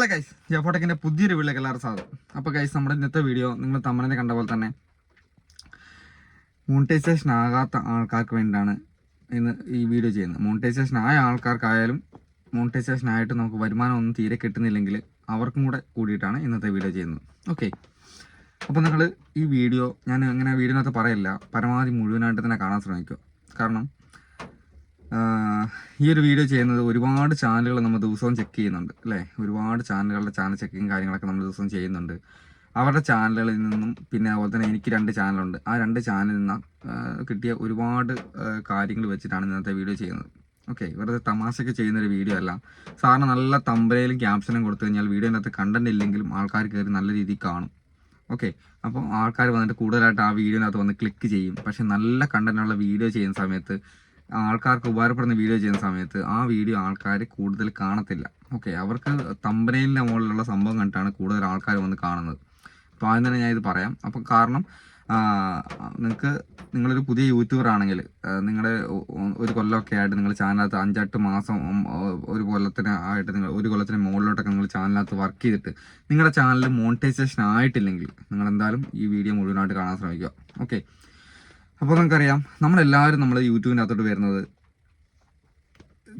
Hello guys ജോഫോടെക്കിന്റെ പുതിയൊരു വീട്ടിലേക്ക് എല്ലാവരും സാധനം അപ്പോൾ ഗൈസ് നമ്മുടെ ഇന്നത്തെ വീഡിയോ നിങ്ങൾ തമ്മനെ കണ്ട പോലെ തന്നെ മോണിറ്റൈസേഷൻ ആകാത്ത ആൾക്കാർക്ക് വേണ്ടിയിട്ടാണ് ഇന്ന് ഈ വീഡിയോ ചെയ്യുന്നത്. മോണിറ്റൈസേഷൻ ആയ ആൾക്കാർക്കായാലും മോണിറ്റൈസേഷൻ ആയിട്ട് നമുക്ക് വരുമാനം ഒന്നും തീരെ കിട്ടുന്നില്ലെങ്കിൽ അവർക്കും കൂടെ കൂടിയിട്ടാണ് ഇന്നത്തെ വീഡിയോ ചെയ്യുന്നത്. ഓക്കെ അപ്പോൾ നിങ്ങൾ ഈ വീഡിയോ ഞാൻ അങ്ങനെ വീഡിയോനകത്ത് പറയില്ല. പരമാവധി മുഴുവനായിട്ട് തന്നെ കാണാൻ ശ്രമിക്കുക. കാരണം ഈ ഒരു വീഡിയോ ചെയ്യുന്നത് ഒരുപാട് ചാനലുകൾ നമ്മൾ ദിവസവും ചെക്ക് ചെയ്യുന്നുണ്ട് അല്ലേ? ഒരുപാട് ചാനലുകളുടെ ചാനൽ ചെക്കിങ് കാര്യങ്ങളൊക്കെ നമ്മൾ ദിവസവും ചെയ്യുന്നുണ്ട്. അവരുടെ ചാനലുകളിൽ നിന്നും പിന്നെ അതുപോലെ തന്നെ എനിക്ക് രണ്ട് ചാനലുണ്ട് ആ രണ്ട് ചാനലിൽ നിന്ന് കിട്ടിയ ഒരുപാട് കാര്യങ്ങൾ വെച്ചിട്ടാണ് ഇന്നത്തെ വീഡിയോ ചെയ്യുന്നത്. ഓക്കെ വെറുതെ തമാശയ്ക്ക് ചെയ്യുന്നൊരു വീഡിയോ അല്ല. സാറിന് നല്ല തമ്പരയിലും ക്യാപ്ഷനും കൊടുത്തു കഴിഞ്ഞാൽ വീഡിയോനകത്ത് കണ്ടന്റ് ഇല്ലെങ്കിലും ആൾക്കാർ കയറി നല്ല രീതിയിൽ കാണും. ഓക്കെ അപ്പോൾ ആൾക്കാർ വന്നിട്ട് കൂടുതലായിട്ട് ആ വീഡിയോനകത്ത് വന്ന് ക്ലിക്ക് ചെയ്യും. പക്ഷെ നല്ല കണ്ടന്റുള്ള വീഡിയോ ചെയ്യുന്ന സമയത്ത് ആൾക്കാർക്ക് ഉപകാരപ്പെടുന്ന വീഡിയോ ചെയ്യുന്ന സമയത്ത് ആ വീഡിയോ ആൾക്കാർ കൂടുതൽ കാണത്തില്ല. ഓക്കെ അവർക്ക് തമ്പനയിലിന്റെ മുകളിലുള്ള സംഭവം കണ്ടിട്ടാണ് കൂടുതൽ ആൾക്കാർ വന്ന് കാണുന്നത്. അപ്പോൾ ആദ്യം തന്നെ ഞാൻ ഇത് പറയാം. അപ്പം കാരണം നിങ്ങൾക്ക് നിങ്ങളൊരു പുതിയ യൂട്യൂബർ ആണെങ്കിൽ നിങ്ങളുടെ ഒരു കൊല്ലമൊക്കെ ആയിട്ട് നിങ്ങൾ ചാനലിനകത്ത് അഞ്ചെട്ട് മാസം ഒരു കൊല്ലത്തിന് ആയിട്ട് നിങ്ങൾ ഒരു കൊല്ലത്തിന് മുകളിലോട്ടൊക്കെ നിങ്ങൾ ചാനലിനകത്ത് വർക്ക് ചെയ്തിട്ട് നിങ്ങളുടെ ചാനൽ മോണിറ്റൈസേഷൻ ആയിട്ടില്ലെങ്കിൽ നിങ്ങൾ എന്തായാലും ഈ വീഡിയോ മുഴുവനായിട്ട് കാണാൻ ശ്രമിക്കുക. ഓക്കെ അപ്പോൾ നമുക്കറിയാം നമ്മളെല്ലാവരും നമ്മൾ യൂട്യൂബിനകത്തോട്ട് വരുന്നത്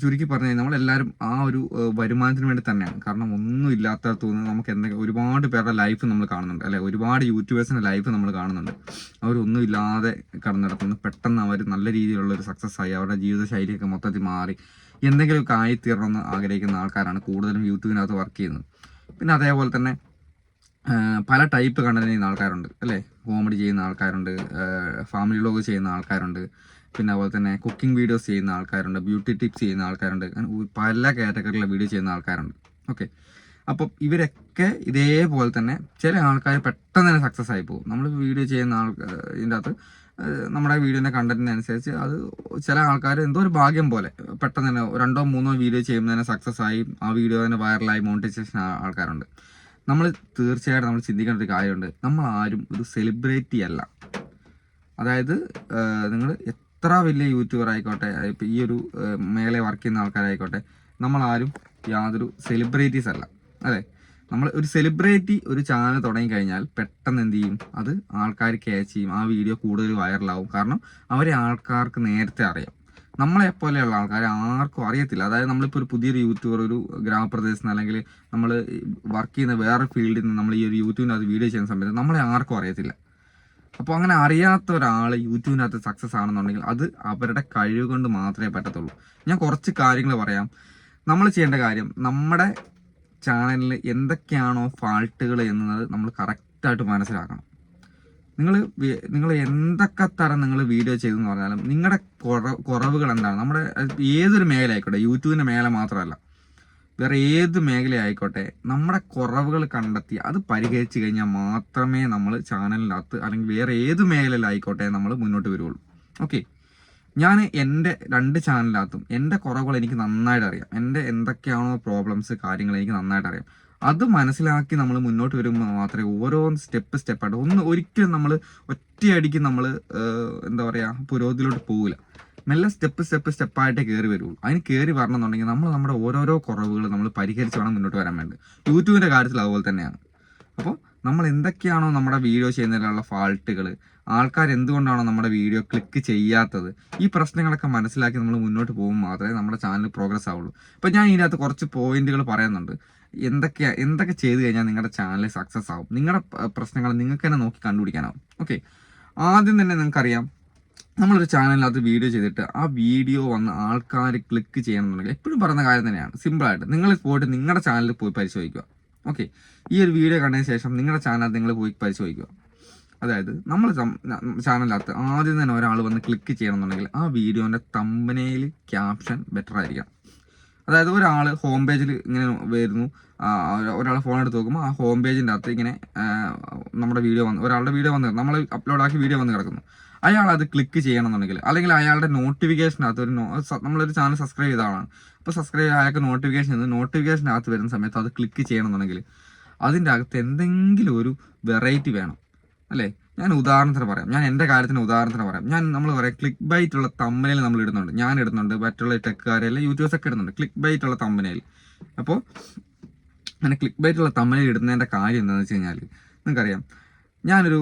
ചുരുക്കി പറഞ്ഞു കഴിഞ്ഞാൽ നമ്മളെല്ലാവരും ആ ഒരു വരുമാനത്തിന് വേണ്ടി തന്നെയാണ്. കാരണം ഒന്നും ഇല്ലാത്ത നിന്ന് നമുക്ക് എന്തെങ്കിലും ഒരുപാട് പേരുടെ ലൈഫ് നമ്മൾ കാണുന്നുണ്ട്. അല്ലെ ഒരുപാട് യൂട്യൂബേഴ്സിന്റെ ലൈഫ് നമ്മൾ കാണുന്നുണ്ട്. അവരൊന്നും ഇല്ലാതെ കടന്നു നടക്കുന്നു. പെട്ടെന്ന് അവർ നല്ല രീതിയിലുള്ള ഒരു സക്സസ് ആയി അവരുടെ ജീവിതശൈലിയൊക്കെ മൊത്തത്തിൽ മാറി എന്തെങ്കിലുമൊക്കെ ആയിത്തീരണമെന്ന് ആഗ്രഹിക്കുന്ന ആൾക്കാരാണ് കൂടുതലും യൂട്യൂബിനകത്ത് വർക്ക് ചെയ്യുന്നത്. പിന്നെ അതേപോലെ തന്നെ പല ടൈപ്പ് കണ്ടന്റ് ചെയ്യുന്ന ആൾക്കാരുണ്ട് അല്ലേ? കോമഡി ചെയ്യുന്ന ആൾക്കാരുണ്ട് ഫാമിലി വ്ളോഗ് ചെയ്യുന്ന ആൾക്കാരുണ്ട് പിന്നെ അതുപോലെ തന്നെ കുക്കിംഗ് വീഡിയോസ് ചെയ്യുന്ന ആൾക്കാരുണ്ട് ബ്യൂട്ടി ടിപ്സ് ചെയ്യുന്ന ആൾക്കാരുണ്ട് പല കാറ്റഗറിയിലെ വീഡിയോ ചെയ്യുന്ന ആൾക്കാരുണ്ട്. ഓക്കെ അപ്പം ഇവരൊക്കെ ഇതേപോലെ തന്നെ ചില ആൾക്കാർ പെട്ടെന്ന് തന്നെ സക്സസ് ആയി പോകും. നമ്മൾ വീഡിയോ ചെയ്യുന്ന ആൾ ഇതിന്റെ അകത്ത് നമ്മുടെ വീഡിയോന്റെ കണ്ടന്റിനനുസരിച്ച് അത് ചില ആൾക്കാർ എന്തോ ഒരു ഭാഗ്യം പോലെ പെട്ടെന്ന് തന്നെ രണ്ടോ മൂന്നോ വീഡിയോ ചെയ്യുമ്പോൾ തന്നെ സക്സസ് ആയി ആ വീഡിയോ തന്നെ വൈറലായി മോണിറ്റൈസേഷൻ ആൾക്കാരുണ്ട്. നമ്മൾ തീർച്ചയായിട്ടും നമ്മൾ ചിന്തിക്കേണ്ട ഒരു കാര്യമുണ്ട്. നമ്മൾ ആരും ഒരു സെലിബ്രിറ്റി അല്ല. അതായത് നിങ്ങൾ എത്ര വലിയ യൂട്യൂബർ ആയിക്കോട്ടെ ഇപ്പം ഈ ഒരു മേലെ വർക്ക് ചെയ്യുന്ന ആൾക്കാരായിക്കോട്ടെ നമ്മളാരും യാതൊരു സെലിബ്രിറ്റീസ് അല്ല. അതെ നമ്മൾ ഒരു സെലിബ്രിറ്റി ഒരു ചാനൽ തുടങ്ങിക്കഴിഞ്ഞാൽ പെട്ടെന്ന് എന്ത് ചെയ്യും? അത് ആൾക്കാർ ക്യാച്ച് ചെയ്യും. ആ വീഡിയോ കൂടുതൽ വൈറലാവും കാരണം അവരെ ആൾക്കാർക്ക് നേരത്തെ അറിയാം. നമ്മളെ പോലെയുള്ള ആൾക്കാർ ആർക്കും അറിയത്തില്ല. അതായത് നമ്മളിപ്പോൾ ഒരു പുതിയൊരു യൂട്യൂബർ ഒരു ഗ്രാമപ്രദേശത്ത് നിന്ന് അല്ലെങ്കിൽ നമ്മൾ വർക്ക് ചെയ്യുന്ന വേറെ ഫീൽഡിൽ നിന്ന് നമ്മൾ ഈ ഒരു യൂട്യൂബിനകത്ത് വീഡിയോ ചെയ്യുന്ന സമയത്ത് നമ്മളെ ആർക്കും അറിയത്തില്ല. അപ്പോൾ അങ്ങനെ അറിയാത്ത ഒരാൾ യൂട്യൂബിനകത്ത് സക്സസ് ആണെന്നുണ്ടെങ്കിൽ അത് അവരുടെ കഴിവ് കൊണ്ട് മാത്രമേ പറ്റത്തുള്ളൂ. ഞാൻ കുറച്ച് കാര്യങ്ങൾ പറയാം. നമ്മൾ ചെയ്യേണ്ട കാര്യം നമ്മുടെ ചാനലിൽ എന്തൊക്കെയാണോ ഫാൾട്ടുകൾ എന്നത് നമ്മൾ കറക്റ്റായിട്ട് മനസ്സിലാക്കണം. നിങ്ങൾ നിങ്ങൾ എന്തൊക്കെ തരം നിങ്ങൾ വീഡിയോ ചെയ്തെന്ന് പറഞ്ഞാലും നിങ്ങളുടെ കുറവുകൾ എന്താണ് നമ്മുടെ ഏതൊരു മേഖല ആയിക്കോട്ടെ യൂട്യൂബിന്റെ മേഖല മാത്രമല്ല വേറെ ഏത് മേഖല ആയിക്കോട്ടെ നമ്മുടെ കുറവുകൾ കണ്ടെത്തി അത് പരിഹരിച്ചു കഴിഞ്ഞാൽ മാത്രമേ നമ്മൾ ചാനലിനകത്ത് അല്ലെങ്കിൽ വേറെ ഏത് മേഖലയിലായിക്കോട്ടെ നമ്മൾ മുന്നോട്ട് വരുള്ളൂ ഓക്കെ. ഞാൻ എന്റെ രണ്ട് ചാനലിനകത്തും എന്റെ കുറവുകൾ എനിക്ക് നന്നായിട്ട് അറിയാം എന്റെ എന്തൊക്കെയാണോ പ്രോബ്ലംസ് കാര്യങ്ങൾ എനിക്ക് നന്നായിട്ട് അറിയാം അത് മനസ്സിലാക്കി നമ്മൾ മുന്നോട്ട് വരുമ്പോൾ മാത്രമേ ഓരോ സ്റ്റെപ്പ് സ്റ്റെപ്പായിട്ട് ഒന്ന് ഒരിക്കലും നമ്മൾ ഒറ്റയടിക്ക് നമ്മൾ എന്താ പറയുക പുരോഗതിയിലോട്ട് പോകില്ല മെല്ലെ സ്റ്റെപ്പ് സ്റ്റെപ്പ് സ്റ്റെപ്പായിട്ടേ കയറി വരുള്ളൂ. അതിന് കയറി വരണമെന്നുണ്ടെങ്കിൽ നമ്മൾ നമ്മുടെ ഓരോരോ കുറവുകൾ നമ്മൾ പരിഹരിച്ച് വേണം മുന്നോട്ട് വരാൻ വേണ്ടത് യൂട്യൂബിന്റെ കാര്യത്തിൽ അതുപോലെ തന്നെയാണ്. അപ്പോൾ നമ്മൾ എന്തൊക്കെയാണോ നമ്മുടെ വീഡിയോ ചെയ്യുന്നതിലുള്ള ഫാൾട്ടുകൾ ആൾക്കാർ എന്തുകൊണ്ടാണോ നമ്മുടെ വീഡിയോ ക്ലിക്ക് ചെയ്യാത്തത് ഈ പ്രശ്നങ്ങളൊക്കെ മനസ്സിലാക്കി നമ്മൾ മുന്നോട്ട് പോകുമ്പോൾ മാത്രമേ നമ്മുടെ ചാനൽ പ്രോഗ്രസ് ആവുള്ളൂ. അപ്പോൾ ഞാൻ ഇതിനകത്ത് കുറച്ച് പോയിന്റുകൾ പറയുന്നുണ്ട്. എന്തൊക്കെ എന്തൊക്കെ ചെയ്ത് കഴിഞ്ഞാൽ നിങ്ങളുടെ ചാനൽ സക്സസ് ആവും? നിങ്ങളുടെ പ്രശ്നങ്ങൾ നിങ്ങൾക്ക് തന്നെ നോക്കി കണ്ടുപിടിക്കാനാവും. ഓക്കെ ആദ്യം തന്നെ നിങ്ങൾക്കറിയാം നമ്മളൊരു ചാനലിനകത്ത് വീഡിയോ ചെയ്തിട്ട് ആ വീഡിയോ വന്ന് ആൾക്കാർ ക്ലിക്ക് ചെയ്യണമെന്നുണ്ടെങ്കിൽ എപ്പോഴും പറയുന്ന കാര്യം തന്നെയാണ്. സിമ്പിളായിട്ട് നിങ്ങൾ പോയിട്ട് നിങ്ങളുടെ ചാനലിൽ പോയി പരിശോധിക്കുക. ഓക്കെ ഈ ഒരു വീഡിയോ കണ്ടതിന് ശേഷം നിങ്ങളുടെ ചാനൽ നിങ്ങൾ പോയി പരിശോധിക്കുക. അതായത് നമ്മൾ ചാനലിനകത്ത് ആദ്യം തന്നെ ഒരാൾ വന്ന് ക്ലിക്ക് ചെയ്യണമെന്നുണ്ടെങ്കിൽ ആ വീഡിയോന്റെ തമ്പനയിൽ ക്യാപ്ഷൻ ബെറ്റർ ആയിരിക്കണം. അതായത് ഒരാൾ ഹോം പേജിൽ ഇങ്ങനെ വരുന്നു. ഒരാൾ ഫോൺ എടുത്ത് നോക്കുമ്പോൾ ആ ഹോം പേജിന്റെ അകത്ത് ഇങ്ങനെ നമ്മുടെ വീഡിയോ വന്ന് ഒരാളുടെ വീഡിയോ വന്ന് നമ്മൾ അപ്ലോഡ് ആക്കി വീഡിയോ വന്ന് കിടക്കുന്നു. അയാൾ അത് ക്ലിക്ക് ചെയ്യണമെന്നുണ്ടെങ്കിൽ അല്ലെങ്കിൽ അയാളുടെ നോട്ടിഫിക്കേഷനകത്ത് ഒരു നമ്മളൊരു ചാനൽ സബ്സ്ക്രൈബ് ചെയ്ത ആളാണ്. അപ്പോൾ സബ്സ്ക്രൈബ് അയാൾക്ക് നോട്ടിഫിക്കേഷൻ നോട്ടിഫിക്കേഷനകത്ത് വരുന്ന സമയത്ത് അത് ക്ലിക്ക് ചെയ്യണമെന്നുണ്ടെങ്കിൽ അതിന്റെ അകത്ത് എന്തെങ്കിലും ഒരു വെറൈറ്റി വേണം. അല്ലേ? ഞാൻ ഉദാഹരണത്തിന് പറയാം. ഞാൻ എന്റെ കാര്യത്തിന് ഉദാഹരണത്തിന് പറയാം. ഞാൻ നമ്മൾ പറയാം ക്ലിക്ക് ബൈറ്റ് ഉള്ള തമ്പനയിൽ നമ്മൾ ഇടുന്നുണ്ട്. ഞാൻ ഇടുന്നുണ്ട്. മറ്റുള്ള ടെക്കുകാരെല്ലാം യൂട്യൂബേഴ്സ് ഒക്കെ ഇടുന്നുണ്ട്. ക്ലിക്ക് ബൈറ്റ് ഉള്ള തമ്പനയിൽ അപ്പോൾ അങ്ങനെ ക്ലിക്ക് ബൈറ്റുള്ള തമ്മനയിൽ ഇടുന്നതിന്റെ കാര്യം എന്താണെന്ന് വെച്ച് കഴിഞ്ഞാൽ നിങ്ങൾക്കറിയാം. ഞാനൊരു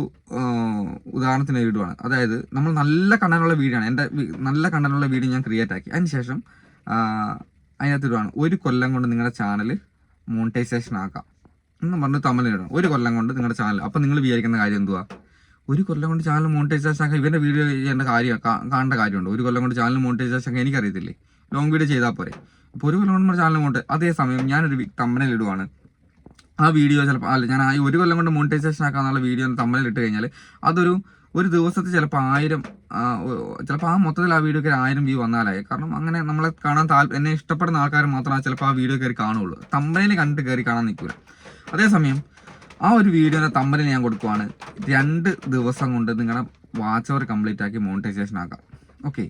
ഉദാഹരണത്തിന് ഇടുവാണ് അതായത് നമ്മൾ നല്ല കണ്ടനുള്ള വീടാണ് എന്റെ നല്ല കണ്ടനുള്ള വീട് ഞാൻ ക്രിയേറ്റ് ആക്കി. അതിനുശേഷം ആ, അതിനകത്ത് ഒരു കൊല്ലം കൊണ്ട് നിങ്ങളുടെ ചാനൽ മോണിറ്റൈസേഷൻ ആക്കാം. എന്ന് പറഞ്ഞ് തമിഴിലിടണം ഒരു കൊല്ലം കൊണ്ട് നിങ്ങളുടെ ചാനൽ അപ്പം നിങ്ങൾ വിചാരിക്കുന്ന കാര്യം എന്തുവാ? ഒരു കൊല്ലം കൊണ്ട് ചാനൽ മോണിറ്റൈസേഷൻ ആക്കാൻ ഇവന്റെ വീഡിയോ ചെയ്യേണ്ട കാര്യം കാണേണ്ട കാര്യമുണ്ട്? ഒരു കൊല്ലം കൊണ്ട് ചാനൽ മോണിറ്റൈസേഷൻ ആക്കാൻ എനിക്കറിയത്തില്ലേ? ലോങ് വീഡിയോ ചെയ്താൽ പോരെ. അപ്പോൾ ഒരു കൊല്ലം കൊണ്ട് ചാനൽ മോണിറ്റൈ അതേസമയം ഞാനൊരു തമ്മനിൽ ഇടുവാണ്. ആ വീഡിയോ ചിലപ്പോൾ അല്ല ഞാൻ ആ ഒരു കൊല്ലം കൊണ്ട് മോണിറ്റൈസേഷൻ ആക്കാന്നുള്ള വീഡിയോ തമ്മനിലിട്ട് കഴിഞ്ഞാൽ അതൊരു ഒരു ദിവസത്തിൽ ചിലപ്പോൾ ആയിരം ചിലപ്പോൾ ആ മൊത്തത്തിൽ ആ വീഡിയോ കയറി ആയിരം വ്യൂ വന്നാലായി. കാരണം അങ്ങനെ നമ്മളെ കാണാൻ താല്പര്യം എന്നെ ഇഷ്ടപ്പെടുന്ന ആൾക്കാർ മാത്രമാണ് ചിലപ്പോൾ ആ വീഡിയോ കയറി കാണുള്ളൂ. തമ്പനയിൽ കണ്ടിട്ട് കയറി കാണാൻ നിൽക്കില്ല അതേസമയം ആ ഒരു വീഡിയോനെ തമ്പനെ ഞാൻ കൊടുക്കുവാണ്. രണ്ട് ദിവസം കൊണ്ട് നിങ്ങളുടെ വാച്ച് അവർ കംപ്ലീറ്റ് ആക്കി മോണിറ്റൈസേഷൻ ആക്കാം. ഓക്കെ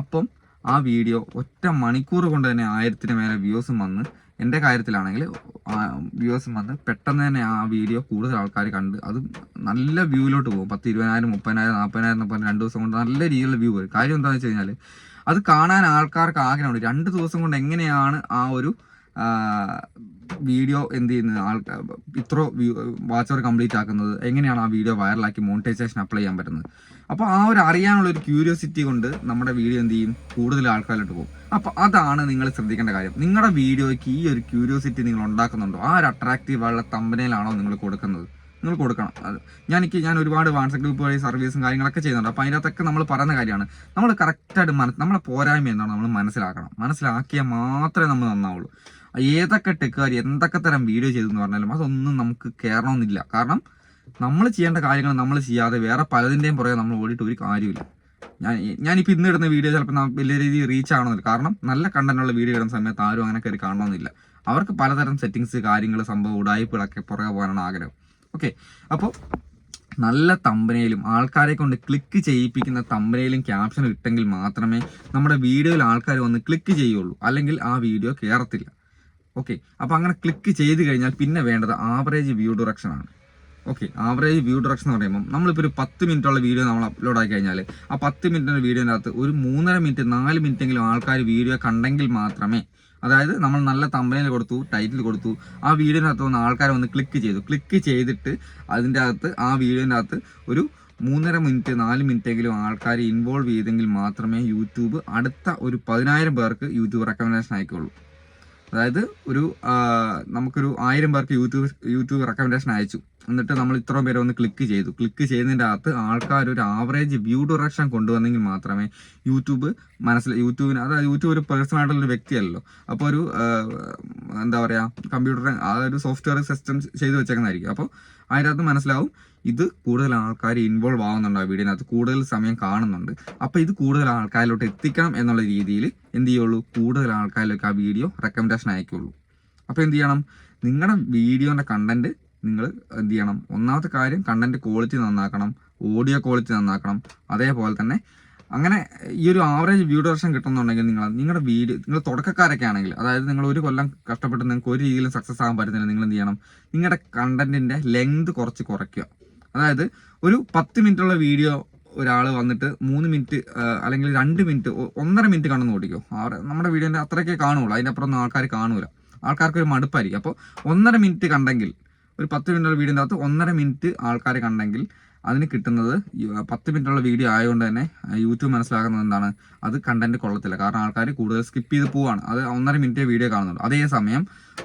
അപ്പം ആ വീഡിയോ ഒറ്റ മണിക്കൂർ കൊണ്ട് തന്നെ ആയിരത്തിന് മേലെ വ്യൂസും വന്ന് എന്റെ കാര്യത്തിലാണെങ്കിൽ വ്യൂവേഴ്സും വന്ന് പെട്ടെന്ന് തന്നെ ആ വീഡിയോ കൂടുതൽ ആൾക്കാർ കണ്ട് അത് നല്ല വ്യൂവിലോട്ട് പോകും. പത്ത് ഇരുപതിനായിരം മുപ്പതിനായിരം നാൽപ്പതിനായിരം എന്ന് പറഞ്ഞ് രണ്ട് ദിവസം കൊണ്ട് നല്ല രീതിയിലുള്ള വ്യൂ വരും. കാര്യം എന്താണെന്ന് വെച്ച് കഴിഞ്ഞാൽ അത് കാണാൻ ആൾക്കാർക്ക് ആഗ്രഹമുണ്ട്. രണ്ട് ദിവസം കൊണ്ട് എങ്ങനെയാണ് ആ ഒരു വീഡിയോ എന്ത് ചെയ്യുന്നത്? ആൾക്കാർ ഇത്ര വ്യൂ വാച്ച് കംപ്ലീറ്റ് ആക്കുന്നത്? എങ്ങനെയാണ് ആ വീഡിയോ വൈറലാക്കി മോണിറ്റൈസേഷൻ അപ്ലൈ ചെയ്യാൻ പറ്റുന്നത്? അപ്പോൾ ആ ഒരു അറിയാനുള്ള ഒരു ക്യൂരിയോസിറ്റി കൊണ്ട് നമ്മുടെ വീഡിയോ എന്ത് ചെയ്യും? കൂടുതൽ ആൾക്കാരിലോട്ട് പോകും. അപ്പോൾ അതാണ് നിങ്ങൾ ശ്രദ്ധിക്കേണ്ട കാര്യം. നിങ്ങളുടെ വീഡിയോയ്ക്ക് ഈ ഒരു ക്യൂരിയോസിറ്റി നിങ്ങൾ ഉണ്ടാക്കുന്നുണ്ടോ? ആ ഒരു അട്രാക്റ്റീവ് ആയുള്ള തമ്പനയിലാണോ നിങ്ങൾ കൊടുക്കുന്നത്? നിങ്ങൾ കൊടുക്കണം. അത് ഞാൻ എനിക്ക് ഞാൻ ഒരുപാട് വാട്സപ്പ് ഗ്രൂപ്പ് വഴി സർവീസും കാര്യങ്ങളൊക്കെ ചെയ്യുന്നുണ്ട്. അപ്പോൾ അതിനകത്തൊക്കെ നമ്മൾ പറയുന്ന കാര്യമാണ്. നമ്മൾ കറക്റ്റായിട്ട് മനസ്സ് നമ്മളെ പോരായ്മ എന്താണ് നമ്മൾ മനസ്സിലാക്കണം. മനസ്സിലാക്കിയാൽ മാത്രമേ നമ്മൾ നന്നാവുള്ളൂ. ഏതൊക്കെ ടെക്കുകാർ എന്തൊക്കെ തരം വീഡിയോ ചെയ്തെന്ന് പറഞ്ഞാലും അതൊന്നും നമുക്ക് കയറണമെന്നില്ല കാരണം നമ്മൾ ചെയ്യേണ്ട കാര്യങ്ങൾ നമ്മൾ ചെയ്യാതെ വേറെ പലതിന്റെയും പുറകെ നമ്മൾ ഓടിയിട്ട് ഒരു കാര്യമില്ല ഞാൻ ഞാനിപ്പോൾ ഇന്ന് ഇടുന്ന വീഡിയോ ചിലപ്പോൾ വലിയ രീതിയിൽ റീച്ച് ആവണമെന്നില്ല. കാരണം നല്ല കണ്ടന്റുള്ള വീഡിയോ ഇടുന്ന സമയത്ത് ആരും അങ്ങനെ കയറി കാണണമെന്നില്ല. അവർക്ക് പലതരം സെറ്റിങ്സ് കാര്യങ്ങൾ സംഭവം ഉടായ്പകളൊക്കെ പുറകെ പോകാനാണ് ആഗ്രഹം. ഓക്കെ അപ്പോൾ നല്ല തമ്പനയിലും ആൾക്കാരെ കൊണ്ട് ക്ലിക്ക് ചെയ്യിപ്പിക്കുന്ന തമ്പനയിലും ക്യാപ്ഷൻ ഇട്ടെങ്കിൽ മാത്രമേ നമ്മുടെ വീഡിയോയിൽ ആൾക്കാർ വന്ന് ക്ലിക്ക് ചെയ്യുള്ളൂ. അല്ലെങ്കിൽ ആ വീഡിയോ കയറത്തില്ല ഓക്കെ അപ്പോൾ അങ്ങനെ ക്ലിക്ക് ചെയ്ത് കഴിഞ്ഞാൽ പിന്നെ വേണ്ടത് ആവറേജ് വ്യൂ ഡയറക്ഷൻ ആണ്. ഓക്കെ ആവറേജ് വ്യൂ ഡയറക്ഷൻ എന്ന് പറയുമ്പോൾ നമ്മളിപ്പോൾ ഒരു പത്ത് മിനിറ്റുള്ള വീഡിയോ നമ്മൾ അപ്ലോഡ് ആക്കി കഴിഞ്ഞാൽ ആ പത്ത് മിനിറ്റിന്റെ അകത്ത് ഒരു മൂന്നര മിനിറ്റ് നാല് മിനിറ്റെങ്കിലും ആൾക്കാർ വീഡിയോ കണ്ടെങ്കിൽ മാത്രമേ അതായത് നമ്മൾ നല്ല തമ്പനയിൽ കൊടുത്തു ടൈറ്റിൽ കൊടുത്തു ആ വീഡിയോനകത്ത് വന്ന് ആൾക്കാർ വന്ന് ക്ലിക്ക് ചെയ്തു. ക്ലിക്ക് ചെയ്തിട്ട് അതിന്റെ അകത്ത് ആ വീഡിയോന്റെ അകത്ത് ഒരു മൂന്നര മിനിറ്റ് നാല് മിനിറ്റെങ്കിലും ആൾക്കാർ ഇൻവോൾവ് ചെയ്തെങ്കിൽ മാത്രമേ യൂട്യൂബ് അടുത്ത ഒരു പതിനായിരം പേർക്ക് യൂട്യൂബ് റെക്കമെൻഡേഷൻ അയക്കുള്ളൂ. അതായത് ഒരു നമുക്കൊരു ആയിരം പേർക്ക് യൂട്യൂബ് യൂട്യൂബ് റെക്കമെൻഡേഷൻ അയച്ചു. എന്നിട്ട് നമ്മൾ ഇത്രയും പേരെ ഒന്ന് ക്ലിക്ക് ചെയ്തു. ക്ലിക്ക് ചെയ്യുന്നതിന്റെ അകത്ത് ആൾക്കാർ ഒരു ആവറേജ് വ്യൂ ഡയറക്ഷൻ കൊണ്ടുവന്നെങ്കിൽ മാത്രമേ യൂട്യൂബ് മനസ്സിൽ യൂട്യൂബിന് അതായത് യൂട്യൂബ് ഒരു പേഴ്സണൽ ആയിട്ടുള്ള വ്യക്തിയല്ലോ അപ്പോൾ ഒരു എന്താ പറയുക കമ്പ്യൂട്ടർ ആ ഒരു സോഫ്റ്റ്വെയർ സിസ്റ്റം ചെയ്ത് വെച്ചേക്കുന്നതായിരിക്കും. അപ്പോൾ അതിനകത്ത് മനസ്സിലാവും ഇത് കൂടുതൽ ആൾക്കാർ ഇൻവോൾവ് ആവുന്നുണ്ട് ആ വീഡിയോനകത്ത് കൂടുതൽ സമയം കാണുന്നുണ്ട്. അപ്പോൾ ഇത് കൂടുതൽ ആൾക്കാരിലോട്ട് എത്തിക്കണം എന്നുള്ള രീതിയിൽ എന്ത് ചെയ്യുള്ളൂ? കൂടുതൽ ആൾക്കാരിലേക്ക് ആ വീഡിയോ റെക്കമെൻഡേഷൻ അയക്കുള്ളൂ. അപ്പോൾ എന്ത് ചെയ്യണം? നിങ്ങളുടെ വീഡിയോന്റെ കണ്ടന്റ് നിങ്ങൾ എന്ത് ചെയ്യണം? ഒന്നാമത്തെ കാര്യം കണ്ടന്റ് ക്വാളിറ്റി നന്നാക്കണം ഓഡിയോ ക്വാളിറ്റി നന്നാക്കണം. അതേപോലെ തന്നെ അങ്ങനെ ഈ ഒരു ആവറേജ് വ്യൂ ഡയറക്ഷൻ കിട്ടുന്നുണ്ടെങ്കിൽ നിങ്ങൾ നിങ്ങളുടെ വീഡിയോ നിങ്ങൾ തുടക്കക്കാരൊക്കെ ആണെങ്കിൽ അതായത് നിങ്ങൾ ഒരു കൊല്ലം കഷ്ടപ്പെട്ട് നിങ്ങൾക്ക് ഒരു രീതിയിലും സക്സസ് ആകാൻ പറ്റുന്നില്ല നിങ്ങൾ എന്ത് ചെയ്യണം? നിങ്ങളുടെ കണ്ടന്റിന്റെ ലെങ്ത് കുറച്ച് കുറയ്ക്കുക. അതായത് ഒരു പത്ത് മിനിറ്റുള്ള വീഡിയോ ഒരാൾ വന്നിട്ട് മൂന്ന് മിനിറ്റ് അല്ലെങ്കിൽ രണ്ട് മിനിറ്റ് ഒന്നര മിനിറ്റ് കണ്ടെന്ന് ഓടിക്കോ. നമ്മുടെ വീഡിയോന്റെ അത്രയൊക്കെ കാണുള്ളൂ അതിനപ്പുറം ഒന്നും ആൾക്കാർ കാണൂല. ആൾക്കാർക്ക് ഒരു മടുപ്പായിരിക്കും. അപ്പോൾ ഒന്നര മിനിറ്റ് കണ്ടെങ്കിൽ ഒരു പത്ത് മിനിറ്റുള്ള വീഡിയോന്റെ അകത്ത് ഒന്നര മിനിറ്റ് ആൾക്കാർ കണ്ടെങ്കിൽ അതിന് കിട്ടുന്നത് പത്ത് മിനിറ്റുള്ള വീഡിയോ ആയതുകൊണ്ട് തന്നെ യൂട്യൂബ് മനസ്സിലാക്കുന്നത് എന്താണ്? അത് കണ്ടന്റ് കൊള്ളത്തില്ല. കാരണം ആൾക്കാർ കൂടുതൽ സ്കിപ്പ് ചെയ്ത് പോവാണ്. അത് ഒന്നര മിനിറ്റ് വീഡിയോ കാണുന്നുള്ളൂ. അതേസമയം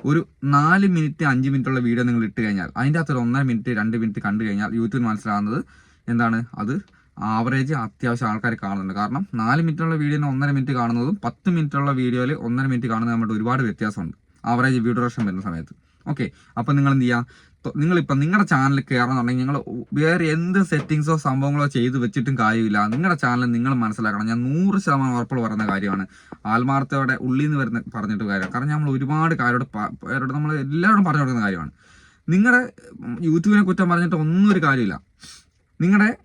ഒരു നാല് മിനിറ്റ് അഞ്ച് മിനിറ്റുള്ള വീഡിയോ നിങ്ങൾ ഇട്ട് കഴിഞ്ഞാൽ അതിന്റെ അകത്ത് ഒരു ഒന്നര മിനിറ്റ് രണ്ട് മിനിറ്റ് കണ്ടു കഴിഞ്ഞാൽ യൂട്യൂബ് മനസ്സിലാകുന്നത് എന്താണ്? അത് ആവറേജ് അത്യാവശ്യം ആൾക്കാർ കാണുന്നുണ്ട്. കാരണം നാല് മിനിറ്റുള്ള വീഡിയോ ഒന്നര മിനിറ്റ് കാണുന്നതും പത്ത് മിനിറ്റുള്ള വീഡിയോയിൽ ഒന്നര മിനിറ്റ് കാണുന്നതും നമ്മുടെ ഒരുപാട് വ്യത്യാസമുണ്ട്. ആവറേജ് വ്യൂ ഡ്യൂറേഷൻ വരുന്ന സമയത്ത്. ഓക്കെ അപ്പം നിങ്ങൾ എന്ത് ചെയ്യുക നിങ്ങളിപ്പം നിങ്ങളുടെ ചാനൽ കയറണമെന്നുണ്ടെങ്കിൽ നിങ്ങൾ വേറെ എന്ത് സെറ്റിങ്സോ സംഭവങ്ങളോ ചെയ്ത് വെച്ചിട്ടും കാര്യമില്ല. നിങ്ങളുടെ ചാനൽ നിങ്ങൾ മനസ്സിലാക്കണം. ഞാൻ നൂറ് ശതമാനം ഉറപ്പുള്ള പറയുന്ന കാര്യമാണ്. ആത്മാർത്ഥയോടെ ഉള്ളിൽ നിന്ന് വരുന്ന പറഞ്ഞിട്ട് കാര്യമാണ് കാരണം നമ്മൾ ഒരുപാട് കാര്യോട് പേരോട് നമ്മൾ എല്ലാവരോടും പറഞ്ഞു കൊടുക്കുന്ന കാര്യമാണ്. നിങ്ങളുടെ യൂട്യൂബിനെ കുറ്റം പറഞ്ഞിട്ട് ഒന്നും ഒരു കാര്യമില്ല. നിങ്ങളുടെ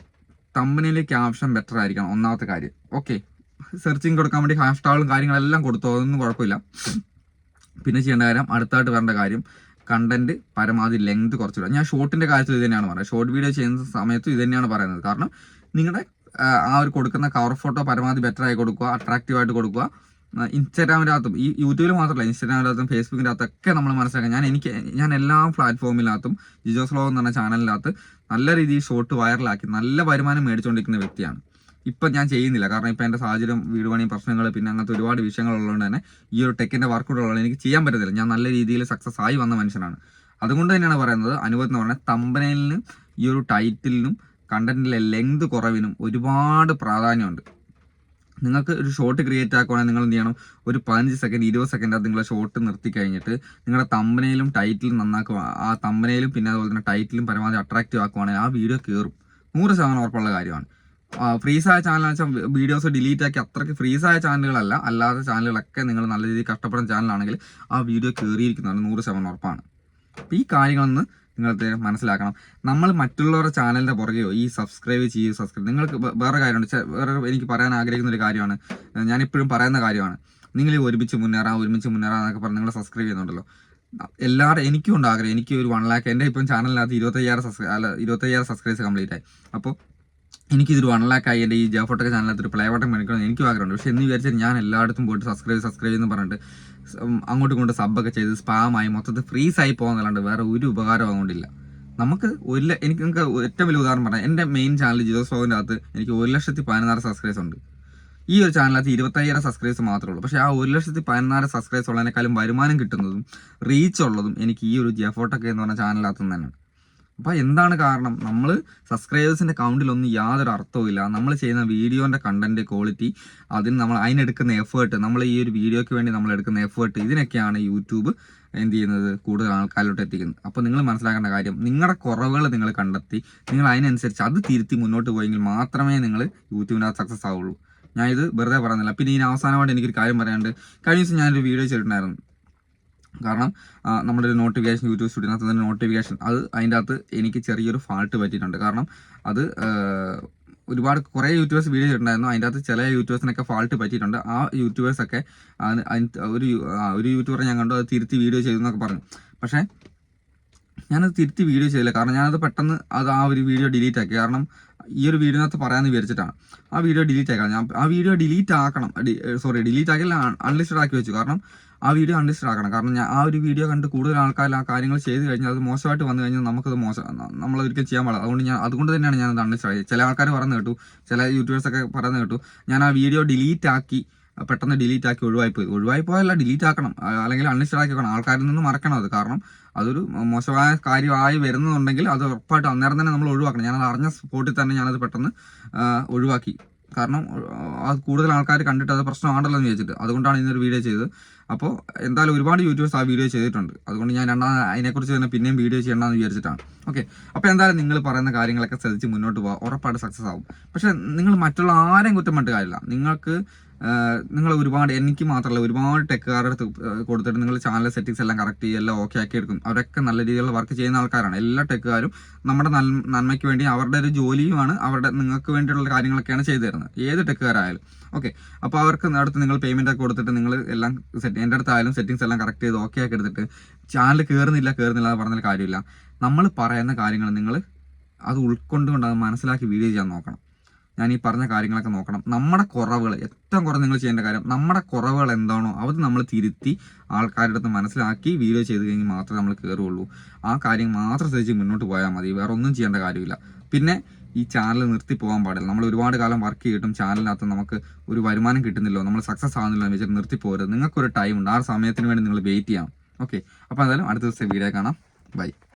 കമ്പനിയിലെ ക്യാപ്ഷൻ ബെറ്റർ ആയിരിക്കണം. ഒന്നാമത്തെ കാര്യം. ഓക്കെ സെർച്ചിങ് കൊടുക്കാൻ വേണ്ടി ഹാഷ് ടാഗും കാര്യങ്ങളെല്ലാം കൊടുത്തു. അതൊന്നും കുഴപ്പമില്ല. പിന്നെ ചെയ്യേണ്ട കാര്യം അടുത്തായിട്ട് വരേണ്ട കാര്യം കണ്ടന്റ് പരമാവധി ലെങ്ത് കുറച്ചിടുക. ഞാൻ ഷോർട്ടിന്റെ കാര്യത്തിൽ ഇത് തന്നെയാണ് പറയുന്നത്. ഷോർട്ട് വീഡിയോ ചെയ്യുന്ന സമയത്ത് ഇത് തന്നെയാണ് പറയുന്നത്. കാരണം നിങ്ങളുടെ ആ ഒരു കൊടുക്കുന്ന കവർ ഫോട്ടോ പരമാവധി ബെറ്റർ ആയി കൊടുക്കുക അട്രാക്റ്റീവ് ആയിട്ട് കൊടുക്കുക. ഇൻസ്റ്റാഗ്രാമിനകത്തും ഈ യൂട്യൂബിൽ മാത്രമല്ല ഇൻസ്റ്റാഗ്രാമിനകത്തും ഫേസ്ബുക്കിന്റെ അകത്തൊക്കെ നമ്മൾ മനസ്സിലാക്കാം ഞാൻ എനിക്ക് ഞാൻ എല്ലാ പ്ലാറ്റ്ഫോമിനകത്തും ജിജോസ് വ്ലോഗ് എന്ന് പറഞ്ഞ ചാനലിനകത്ത് നല്ല രീതിയിൽ ഷോർട്ട് വൈറലാക്കി നല്ല വരുമാനം മേടിച്ചുകൊണ്ടിരിക്കുന്ന വ്യക്തിയാണ്. ഇപ്പം ഞാൻ ചെയ്യുന്നില്ല. കാരണം ഇപ്പം എന്റെ സാഹചര്യം വീട് പണിയും പ്രശ്നങ്ങൾ പിന്നെ അങ്ങനത്തെ ഒരുപാട് വിഷയങ്ങൾ ഉള്ളതുകൊണ്ട് തന്നെ ഈ ഒരു ടെക്കിന്റെ വർക്ക് ഉള്ളതുകൊണ്ട് എനിക്ക് ചെയ്യാൻ പറ്റത്തില്ല. ഞാൻ നല്ല രീതിയിൽ സക്സസ് ആയി വന്ന മനുഷ്യനാണ്. അതുകൊണ്ട് തന്നെയാണ് പറയുന്നത് അനുഭവം എന്ന് പറഞ്ഞാൽ തമ്പനയിലിനും ഈ ഒരു ടൈറ്റിലിനും കണ്ടന്റിലെ ലെങ്ത് കുറവിനും ഒരുപാട് പ്രാധാന്യമുണ്ട്. നിങ്ങൾക്ക് ഒരു ഷോർട്ട് ക്രിയേറ്റ് ആക്കുവാണെങ്കിൽ നിങ്ങൾ എന്ത് ചെയ്യണം? ഒരു പതിനഞ്ച് സെക്കൻഡ് ഇരുപത് സെക്കൻഡ് അത് നിങ്ങളെ ഷോർട്ട് നിർത്തി കഴിഞ്ഞിട്ട് നിങ്ങളുടെ തമ്പനയിലും ടൈറ്റിലും നന്നാക്കുക. ആ തമ്പനയിലും പിന്നെ അതുപോലെ തന്നെ ടൈറ്റിലും പരമാവധി അട്രാക്റ്റീവ് ആക്കുവാണെങ്കിൽ ആ വീഡിയോ കയറും. നൂറ് ശതമാനം ഉറപ്പുള്ള കാര്യമാണ്. ഫ്രീസ് ആയ ചാനൽ വെച്ചാൽ വീഡിയോസ് ഡിലീറ്റ് ആക്കി അത്രയ്ക്ക് ഫ്രീസായ ചാനലുകളല്ല അല്ലാത്ത ചാനലുകളൊക്കെ നിങ്ങൾ നല്ല രീതിയിൽ കഷ്ടപ്പെടുന്ന ചാനലാണെങ്കിൽ ആ വീഡിയോ കയറിയിരിക്കുന്നതാണ് നൂറ് ശതമാനം ഉറപ്പാണ്. അപ്പോൾ ഈ കാര്യങ്ങളൊന്ന് നിങ്ങൾ മനസ്സിലാക്കണം. നമ്മൾ മറ്റുള്ളവരുടെ ചാനലിന്റെ പുറകെയോ ഈ സബ്സ്ക്രൈബ് ചെയ്യൂ സബ്സ്ക്രൈബ് നിങ്ങൾക്ക് വേറെ കാര്യമുണ്ട്. വേറെ എനിക്ക് പറയാൻ ആഗ്രഹിക്കുന്ന ഒരു കാര്യമാണ് ഞാനിപ്പോഴും പറയുന്ന കാര്യമാണ്. നിങ്ങൾ ഒരുമിച്ച് മുന്നേറാം ഒരുമിച്ച് മുന്നേറാം എന്നൊക്കെ പറഞ്ഞ് നിങ്ങൾ സബ്സ്ക്രൈബ് ചെയ്യുന്നുണ്ടല്ലോ. എല്ലാവരും എനിക്കും ഉണ്ട് ആഗ്രഹം. എനിക്ക് ഒരു വൺ ലാക്ക് എന്റെ ഇപ്പം ചാനലിനകത്ത് ഇരുപത്തയ്യായിരം സബ്സ്ക്രൈ അല്ല ഇരുപത്തയ്യായിരം സബ്സ്ക്രൈബേഴ്സ് കംപ്ലീറ്റ് ആയി. അപ്പോൾ എനിക്കിതൊരു വൺ ലാക്ക് ആയി എന്റെ ഈ ജാഫോട്ടൊക്കെ ചാനലിനകത്ത് ഒരു പ്ലേ ബട്ടൺ മേടിക്കണം എനിക്ക് ആഗ്രഹമുണ്ട്. പക്ഷേ എന്ന് വിചാരിച്ചാൽ ഞാൻ എല്ലായിടത്തും പോയിട്ട് സബ്സ്ക്രൈബ് സബ്സ്ക്രൈബ് എന്ന് പറഞ്ഞിട്ട് അങ്ങോട്ടും ഇങ്ങോട്ടും സബ്ബൊക്കെ ചെയ്ത് സ്പാമായി മൊത്തത്തിൽ ഫ്രീസ് ആയി പോകുന്നല്ലാണ്ട് വേറെ ഒരു ഉപകാരം അങ്ങോട്ടില്ല. നമുക്ക് ഒരു എനിക്ക് നിങ്ങൾക്ക് ഏറ്റവും വലിയ ഉദാഹരണം പറഞ്ഞാൽ എന്റെ മെയിൻ ചാനൽ ജിയോ സോവിന്റെ അകത്ത് എനിക്ക് ഒരു ലക്ഷത്തി പതിനാറ് സബ്സ്ക്രൈബ്സ് ഉണ്ട്. ഈ ഒരു ചാനലകത്ത് ഇരുപത്തയ്യായിരം സബ്സ്ക്രൈബ്സ് മാത്രമേ ഉള്ളൂ. പക്ഷേ ആ ഒരു ലക്ഷത്തി പതിനാറ് സബ്സ്ക്രൈബേഴ്സ് ഉള്ളതിനേക്കാളും വരുമാനം കിട്ടുന്നതും റീച്ച് ഉള്ളതും എനിക്ക് ഈ ഒരു ജെഫോട്ടൊക്കെ എന്ന് പറഞ്ഞ ചാനലിനകത്ത് തന്നെയാണ് അപ്പോൾ എന്താണ് കാരണം? നമ്മൾ സബ്സ്ക്രൈബേഴ്സിന്റെ കൗണ്ടിലൊന്നും യാതൊരു അർത്ഥവും ഇല്ല. നമ്മൾ ചെയ്യുന്ന വീഡിയോന്റെ കണ്ടന്റ് ക്വാളിറ്റി അതിന് നമ്മൾ അതിനെടുക്കുന്ന എഫേർട്ട് നമ്മൾ ഈ ഒരു വീഡിയോയ്ക്ക് വേണ്ടി നമ്മൾ എടുക്കുന്ന എഫേർട്ട് ഇതിനൊക്കെയാണ് യൂട്യൂബ് എന്ത് ചെയ്യുന്നത്? കൂടുതൽ ആൾക്കാരിലോട്ട് എത്തിക്കുന്നത്. അപ്പോൾ നിങ്ങൾ മനസ്സിലാക്കേണ്ട കാര്യം നിങ്ങളുടെ കുറവുകൾ നിങ്ങൾ കണ്ടെത്തി നിങ്ങൾ അതിനനുസരിച്ച് അത് തിരുത്തി മുന്നോട്ട് പോയെങ്കിൽ മാത്രമേ നിങ്ങൾ യൂട്യൂബിനകത്ത് സക്സസ് ആവുള്ളൂ. ഞാൻ ഇത് വെറുതെ പറയുന്നില്ല പിന്നെ ഇതിന് അവസാനമായിട്ട് എനിക്കൊരു കാര്യം പറയാനുണ്ട്. കഴിഞ്ഞ ദിവസം ഞാനൊരു വീഡിയോ ചെയ്തിട്ടുണ്ടായിരുന്നു. കാരണം നമ്മുടെ ഒരു നോട്ടിഫിക്കേഷൻ യൂട്യൂബ് സ്റ്റുഡിയോനകത്ത് തന്നെ നോട്ടിഫിക്കേഷൻ അത് അതിന്റെ അകത്ത് എനിക്ക് ചെറിയൊരു ഫാൾട്ട് പറ്റിയിട്ടുണ്ട്. കാരണം അത് ഒരുപാട് കുറേ യൂട്യൂബേഴ്സ് വീഡിയോ ചെയ്തിട്ടുണ്ടായിരുന്നു. അതിന്റെ അകത്ത് ചില യൂട്യൂബേഴ്സിനൊക്കെ ഫാൾട്ട് പറ്റിയിട്ടുണ്ട്. ആ യൂട്യൂബേഴ്സൊക്കെ ഒരു ഒരു യൂട്യൂബറെ ഞാൻ കണ്ടു അത് തിരുത്തി വീഡിയോ ചെയ്തു എന്നൊക്കെ പറഞ്ഞു. പക്ഷേ ഞാനത് തിരുത്തി വീഡിയോ ചെയ്തില്ല. കാരണം ഞാനത് പെട്ടെന്ന് അത് ആ ഒരു വീഡിയോ ഡിലീറ്റ് ആക്കി. കാരണം ഈ ഒരു വീഡിയോനകത്ത് പറയാമെന്ന് വിചാരിച്ചിട്ടാണ് ആ വീഡിയോ ഡിലീറ്റ് ആക്കണം ഞാൻ ആ വീഡിയോ ഡിലീറ്റ് ആക്കണം. സോറി ഡിലീറ്റ് ആക്കില്ല അൺലിസ്റ്റഡ് ആക്കി വെച്ചു. കാരണം ആ വീഡിയോ അൺലിസ്റ്റഡ് ആക്കണം. കാരണം ഞാൻ ആ ഒരു വീഡിയോ കണ്ട് കൂടുതൽ ആൾക്കാർ ആ കാര്യങ്ങൾ ചെയ്ത് കഴിഞ്ഞാൽ അത് മോശമായിട്ട് വന്നു കഴിഞ്ഞാൽ നമുക്കത് മോശം നമ്മൾ ഒരിക്കലും ചെയ്യാൻ പാടില്ല. അതുകൊണ്ട് ഞാൻ അതുകൊണ്ട് തന്നെയാണ് ഞാൻ അത് അൺലിസ്റ്റഡ് ആക്കി ചില ആൾക്കാർ പറഞ്ഞു കേട്ടു. ചില യൂട്യൂബേഴ്സൊക്കെ പറഞ്ഞു കേട്ടു. ഞാൻ ആ വീഡിയോ ഡിലീറ്റ് ആക്കി പെട്ടെന്ന് ഡിലീറ്റ് ആക്കി ഒഴിവായി പോയി ഒഴിവായി പോയല്ല ഡിലീറ്റ് ആക്കണം അല്ലെങ്കിൽ അൺലിസ്റ്റഡ് ആക്കി വെക്കണം. ആൾക്കാരിൽ നിന്ന് മറക്കണം അത്. കാരണം അതൊരു മോശമായ കാര്യമായി വരുന്നുണ്ടെങ്കിൽ അത് ഉറപ്പായിട്ട് അന്നേരം തന്നെ നമ്മൾ ഒഴിവാക്കണം. ഞാനത് അറിഞ്ഞ സ്പോട്ടിൽ തന്നെ ഞാനത് പെട്ടെന്ന് ഒഴിവാക്കി. കാരണം അത് കൂടുതൽ ആൾക്കാർ കണ്ടിട്ട് അത് പ്രശ്നമാണല്ലോ എന്ന് ചോദിച്ചിട്ട് അതുകൊണ്ടാണ് ഇന്നൊരു വീഡിയോ ചെയ്തത്. അപ്പോൾ എന്തായാലും ഒരുപാട് യൂട്യൂബേഴ്സ് ആ വീഡിയോ ചെയ്തിട്ടുണ്ട്. അതുകൊണ്ട് ഞാൻ രണ്ടാം അതിനെക്കുറിച്ച് തന്നെ പിന്നെയും വീഡിയോ ചെയ്യണമെന്ന് വിചാരിച്ചിട്ടാണ്. ഓക്കെ അപ്പോൾ എന്തായാലും നിങ്ങൾ പറയുന്ന കാര്യങ്ങളൊക്കെ ശ്രദ്ധിച്ച് മുന്നോട്ട് പോകാം ഉറപ്പായിട്ട് സക്സസ് ആവും. പക്ഷേ നിങ്ങൾ മറ്റുള്ള ആരെയും കുറ്റം കാര്യമില്ല. നിങ്ങൾക്ക് നിങ്ങൾ ഒരുപാട് എനിക്ക് മാത്രമല്ല ഒരുപാട് ടെക്കുകാരുടെ അടുത്ത് കൊടുത്തിട്ട് നിങ്ങൾ ചാനൽ സെറ്റിങ്സ് എല്ലാം കറക്റ്റ് ചെയ്യുക എല്ലാം ഓക്കെ ആക്കി എടുക്കും. അവരൊക്കെ നല്ല രീതിയിലുള്ള വർക്ക് ചെയ്യുന്ന ആൾക്കാരാണ്. എല്ലാ ടെക്കുകാരും നമ്മുടെ നന്മയ്ക്ക് വേണ്ടി അവരുടെ ഒരു ജോലിയുമാണ് അവരുടെ നിങ്ങൾക്ക് വേണ്ടിയുള്ള കാര്യങ്ങളൊക്കെയാണ് ചെയ്തു തരുന്നത്. ഏത് ടെക്കുകാരായാലും ഓക്കെ അപ്പോൾ അവർക്ക് അടുത്ത് നിങ്ങൾ പേയ്മെന്റ് ഒക്കെ കൊടുത്തിട്ട് നിങ്ങൾ എല്ലാം സെറ്റ് എന്റെ അടുത്തായാലും സെറ്റിങ്സ് എല്ലാം കറക്റ്റ് ചെയ്ത് ഓക്കെ ആക്കി എടുത്തിട്ട് ചാനൽ കയറുന്നില്ല കയറുന്നില്ല എന്ന് പറഞ്ഞാൽ കാര്യമില്ല. നമ്മൾ പറയുന്ന കാര്യങ്ങൾ നിങ്ങൾ അത് ഉൾക്കൊണ്ടുകൊണ്ട് അത് മനസ്സിലാക്കി വീഡിയോ ചെയ്യാൻ നോക്കണം. ഞാൻ ഈ പറഞ്ഞ കാര്യങ്ങളൊക്കെ നോക്കണം. നമ്മുടെ കുറവുകൾ ഏറ്റവും കുറവ് നിങ്ങൾ ചെയ്യേണ്ട കാര്യം നമ്മുടെ കുറവുകൾ എന്താണോ അത് നമ്മൾ തിരുത്തി ആൾക്കാരുടെ അടുത്ത് മനസ്സിലാക്കി വീഡിയോ ചെയ്ത് കഴിഞ്ഞാൽ മാത്രമേ നമ്മൾ കയറുള്ളൂ ആ കാര്യം മാത്രം ശ്രദ്ധിച്ച് മുന്നോട്ട് പോയാൽ മതി. വേറെ ഒന്നും ചെയ്യേണ്ട കാര്യമില്ല. പിന്നെ ഈ ചാനൽ നിർത്തി പോകാൻ പാടില്ല. നമ്മൾ ഒരുപാട് കാലം വർക്ക് ചെയ്തിട്ടും ചാനലിനകത്ത് നമുക്ക് ഒരു വരുമാനം കിട്ടുന്നില്ലോ നമ്മൾ സക്സസ് ആവുന്നില്ല എന്ന് വെച്ചാൽ നിർത്തി പോകരുത് നിങ്ങൾക്കൊരു ടൈം ഉണ്ട്. ആ സമയത്തിന് വേണ്ടി നിങ്ങൾ വെയിറ്റ് ചെയ്യാം ഓക്കെ അപ്പോൾ എന്തായാലും അടുത്ത ദിവസത്തെ വീഡിയോ കാണാം. ബൈ